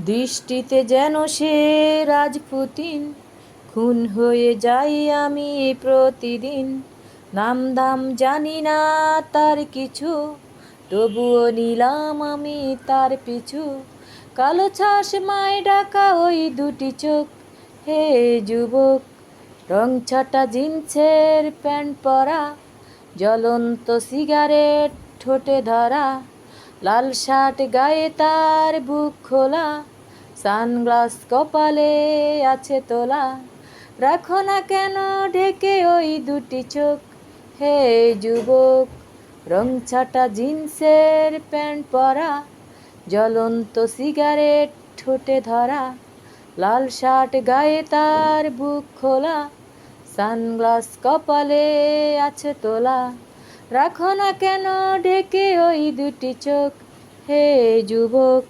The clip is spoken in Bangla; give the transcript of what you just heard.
দৃষ্টিতে যেন সে রাজপুতিন। খুন হয়ে যাই আমি প্রতিদিন। নাম দাম জানি না তার কিছু, তবুও নিলাম আমি তার পিছু। কালো ছাস মায় ডাকা ওই দুটি চোখ, হে যুবক, রং ছাটা জিন্সের প্যান্ট পরা, জ্বলন্ত সিগারেট ঠোঁটে ধরা। লাল শার্ট গায়ে তার বুক খোলা, সানগ্লাস কপালে আছে তোলা। রাখো না কেন ঢেকে ওই দুটি চোখ। হে যুবক, রং ছাটা জিন্সের প্যান্ট পরা, জ্বলন্ত সিগারেট ঠোঁটে ধরা। লাল শার্ট গায়ে তার বুক খোলা, সানগ্লাস কপালে আছে তোলা। রাখো না কেন ঢেকে ওই দুটি চোখ। হে যুবক